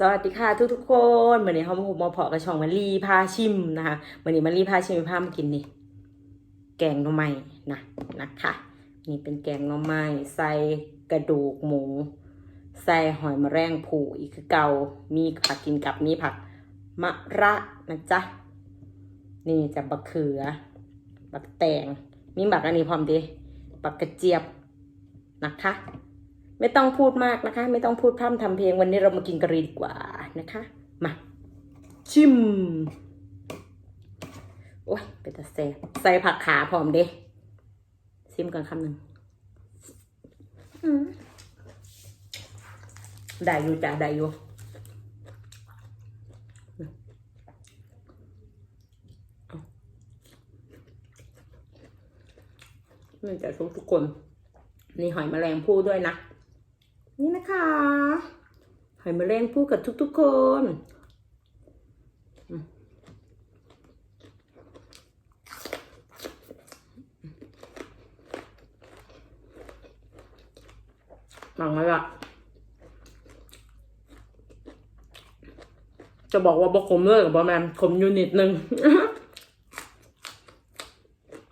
สวัสดีค่ะทุกทุกๆคนวันนี้เขามาพบมาเพาะกระช่องมารีพาชิมนะคะวันนี้มารีพาชิมพามากินนี่แกงหน่อไม้นะนะคะนี่เป็นแกงหน่อไม้ใส่กระดูกหมู ใส่หอยมะแรงผูอีกคือเกามีผักกินกับมีผักมะระนะจ๊ะนี่จะบักเขือ บักแตงมีบักอันนี้พร้อมดิบักกระเจี๊ยบนะคะ ไม่ต้องพูดมากนะคะ ไม่ต้องพูดพร่ำทำเพลงวันนี้เรามากินกะหรี่ดีกว่านะคะ มา ชิม โอ้ยเป็นตาแซ่บใส่ผักขาพร้อมเด้ชิมก่อนคำหนึ่งได้อยู่จ้ะได้อยู่นี่จะทุกทุกคน นี่หอยแมลงภู่ด้วยนะ นี่นะคะหอยแมลงภู่กับทุกๆคนมหลังเลยอะจะบอกว่าบกขมเลยกับบอแมนขมยูนิดนึง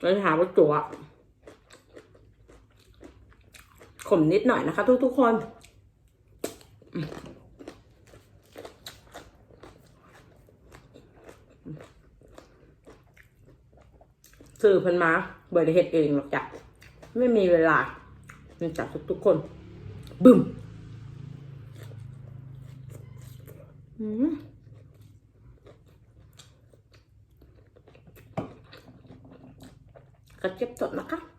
เลยถาว่าจั่ว ขมนิดหน่อยนะคะ ทุกๆคนอืมซื้อพันมาเบอริเฮ็ดเองหรอกจ้ะไม่มีเวลานี่จับทุกๆคน บึ้มอืมกระเจี๊ยบสดนะคะ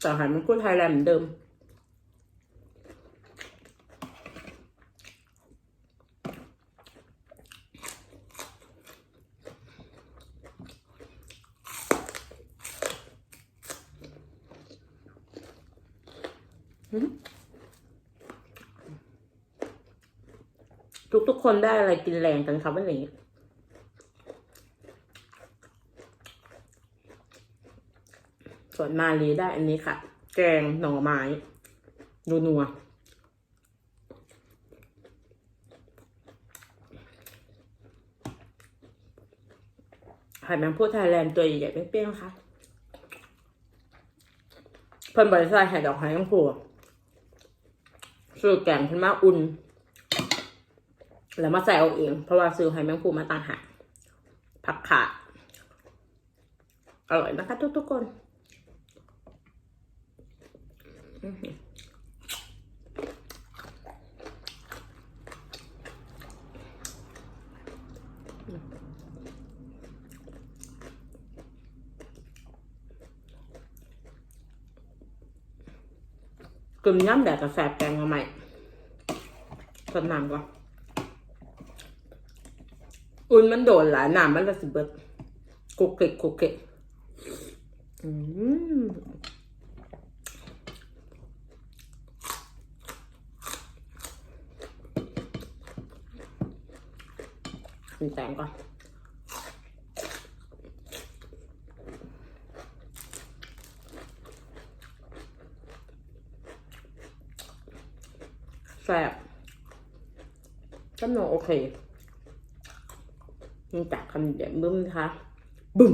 แต่อาหารมันพูดไทยแลนด์เหมือนเดิม ทุกๆคนได้อะไรกินแรงกันครับวันนี้ ส่วนมาลีได้อันนี้ค่ะ แกงหน่อไม้นัวนัวไข่แมงพูดไทยแลนด์ตัวใหญ่ๆเปรี้ยงๆค่ะเพิ่นบริษัทไข่ดอกไม้ทั้งผัวซื้อแกงขึ้นมาอุ่น แล้วมาใส่เอาเอง เพราะว่าซื้อไข่แมงพูมาต่างหากผักขาอร่อยนะคะทุกๆคน กึมย่ำแดดกับแสบแกงมาใหม่สดน้ำก่อนอุ่นมันโดนหลายน้ำมันละสิเบิดกุกเกกกุกเกกอืม มีแตงก่อนแซ่บจำนวนโอเคนี่จากคำเดียวบึ้มนะคะบึ้ม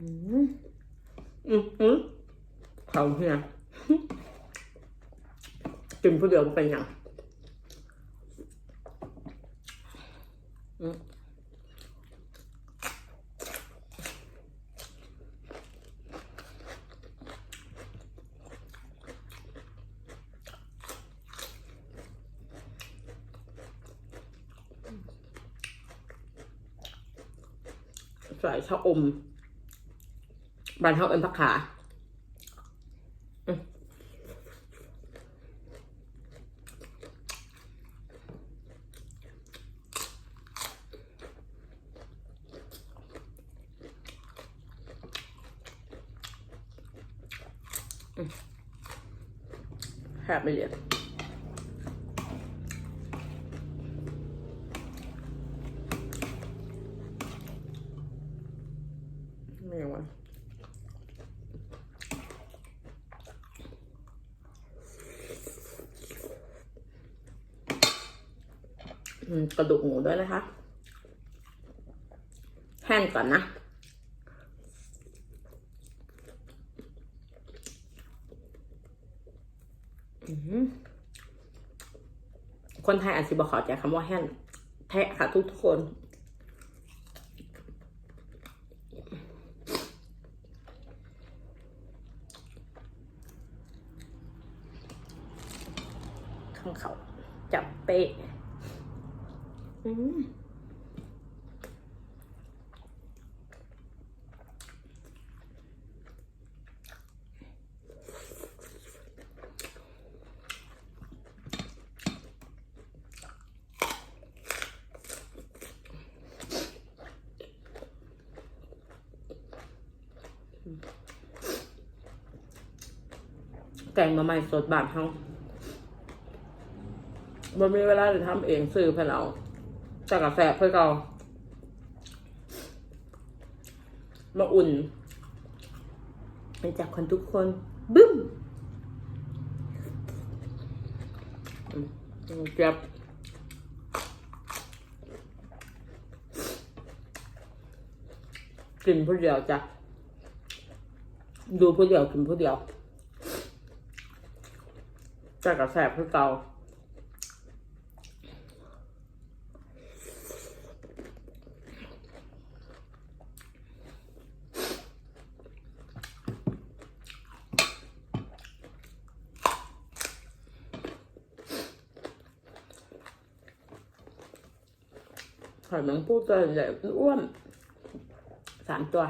อืมอืมเขาเนี่ยกินผู้เดียวเป็นอย่างอืมใส่ชะอม บรานเทาเอิ้นผักขาแฮปปี้เลย กระดูกหมูด้วยนะคะ แห้งก่อนนะ คนไทยอาจจะบอกขอใจคำว่าแห้งแทะค่ะทุกทุกคนข้างเขาจับเป๊ะ อืมแกงมาใหม่สดบาทเฮาบ่มีเวลาจะทำเองซื้อเพื่อเรา แต่กาแฟเพื่อเรามาอุ่นไปจากคนทุกคน บึ้มเจ็บกินผู้เดียวจ้ะ ดูผู้เดียวกินผู้เดียวแต่กาแฟเพื่อเรา หอยแมงปูตัวใหญ่อ้วนสามตัว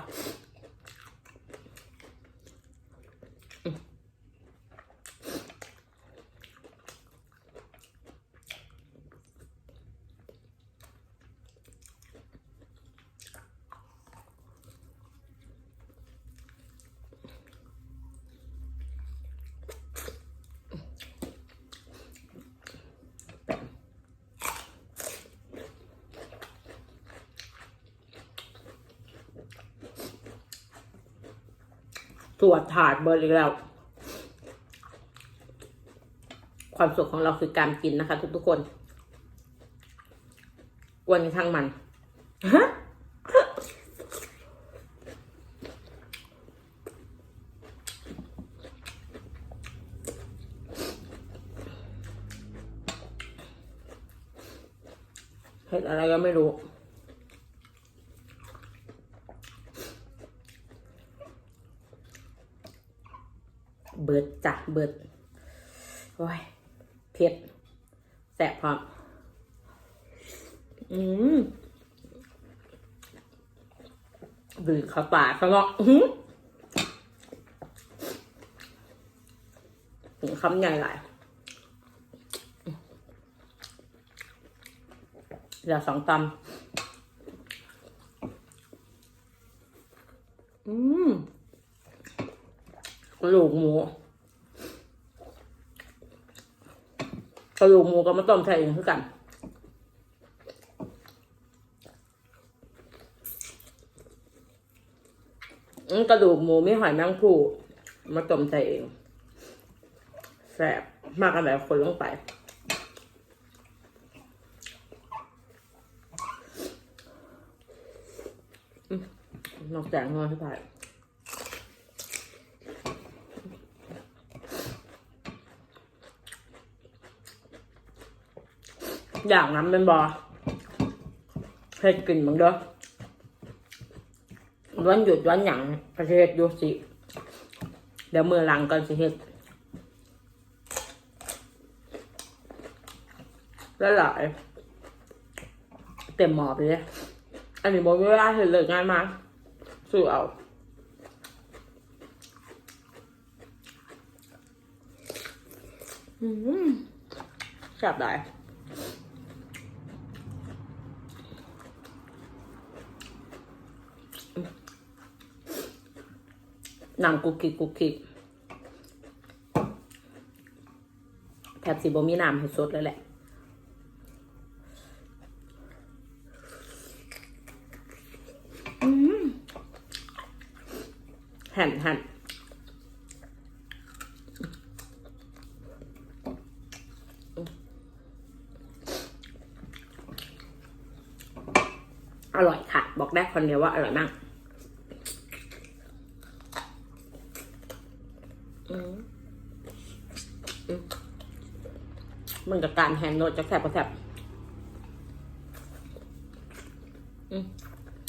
ตรวจถาดเบอร์อีกแล้ว ความสุขของเราคือการกินนะคะทุกๆคนกวนทั้งมันฮะเห็ดอะไรก็ไม่รู้ เบิดจ้ะเบิดโอ้ยเผ็ดแสบพร้อมอืมดืดเข้าปากเขาเนาะอื้อหือถึงคำใหญ่หลายเหลือสองตำอืม ก ระดูกหมูกระดูกหมูก็มาต้มใส่เองคือกันกระดูกหมูไม่หอยแมงผู้มาต้มใส่เองแซ่บมากกันแบบคนลงไปนอกจากงอที่ผ่าน อย่างนั้นเป็นบอให้กินมึงเด้อวันหยุดวันหยังประเทศอยู่สิ เดี๋ยวมือหลังก่อนสิเฮ็ดล้วหลายเต็มหมอบเลยอันนี้บอกเวลาเห็นเลยงานมาสู้เอาอืมแซ่บได้ หนังกุกกิกกุกกิกแทบสิบมีน้ำให้สดเลยแหละหั่นหั่นอร่อยค่ะ บอกได้คนเดียวว่าอร่อยมาก มอืมมันกับการแฮนด์โนดจะแสบกว่าแสบอืม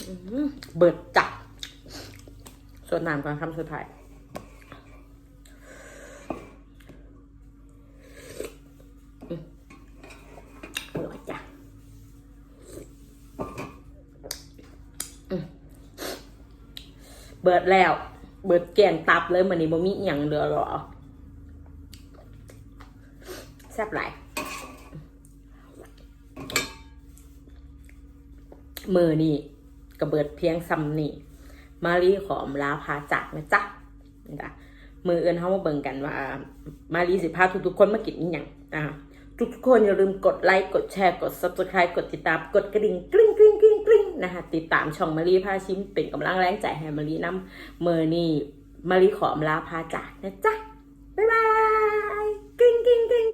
อืมเบิดจับส่วนน้ำก่อนคำสุดท้ายอืมอร่อยจ้ะอืมเบิดแล้ว เบิดแกงตับเลยมันนี้บ่มีเอหย่างเหลือหรอแซ่บหลายมือนี่กระเบิดเพียงซ้ำนี่ มารีขอมลาพาจากนะจ๊ะนะมือเอื้นเขามาเบิ่งกันว่า มารีสิพาทุกๆคนมากินอย่างอ่าทุกๆคนอย่าลืมกดไลค์ กดแชร์ กด subscribe กดติดตาม กดกระดิ่งกริ๊ง นะคะติดตามช่องมารีพาชิมเป็นกำลังแรงใจให้มารีน้ำเมอร์นี่มารีขอมลาพาจากนะจ๊ะ บ๊ายบาย กิ้งกิ้งกิ้ง